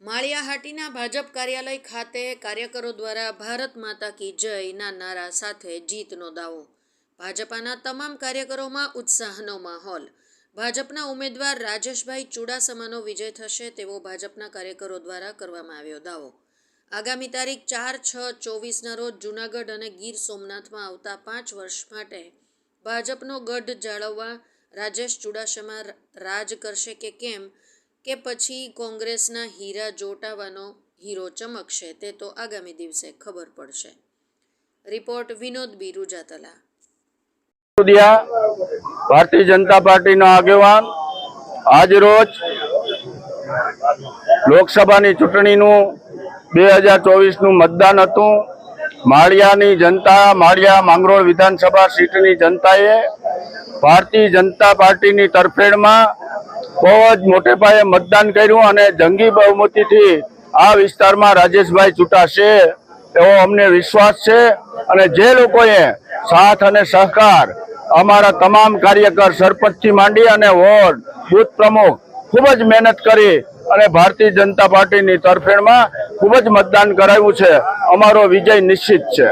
પાર્ટીના ભાજપ કાર્યાલય ખાતે કાર્યકરો દ્વારા ભારત માતા કી જયના નારા સાથે જીતનો દાવો. ભાજપાના તમામ કાર્યકરોમાં ઉત્સાહનો માહોલ. ભાજપના ઉમેદવાર રાજેશભાઈ ચુડાસમાનો વિજય થશે તેવો ભાજપના કાર્યકરો દ્વારા કરવામાં આવ્યો દાવો. આગામી તારીખ ચાર છ ચોવીસના રોજ જૂનાગઢ અને ગીર સોમનાથમાં આવતા પાંચ વર્ષ માટે ભાજપનો ગઢ જાળવવા રાજેશ ચુડાસમા રાજ કરશે કે કેમ? કે પછી કોંગ્રેસના હીરા જોટાવાનો હીરો ચમકશે તે તો આગામી દિવસે ખબર પડશે. રિપોર્ટ વિનોદ બી રૂજાતલા ભારતીય જનતા પાર્ટીનો આગેવાન આજરોજ લોકસભાની ચૂંટણીનું બે હજાર ચોવીસનું મતદાન હતું. માળિયાની જનતા, માળિયા માંગરોળ વિધાનસભા સીટની જનતાએ ભારતીય જનતા પાર્ટીની તરફેણમાં બહુ જ મોટે પાયે મતદાન કર્યું અને જંગી બહુમતીથી આ વિસ્તારમાં રાજેશભાઈ ચૂંટાશે એવો અમને વિશ્વાસ છે અને જે લોકોએ સાથ અને સહકાર અમારા તમામ કાર્યકર સરપંચથી માંડી અને વોર્ડ, બુથ પ્રમુખ ખૂબ જ મહેનત કરી અને ભારતીય જનતા પાર્ટીની તરફેણમાં ખૂબ જ મતદાન કરાવ્યું છે. અમારો વિજય નિશ્ચિત છે.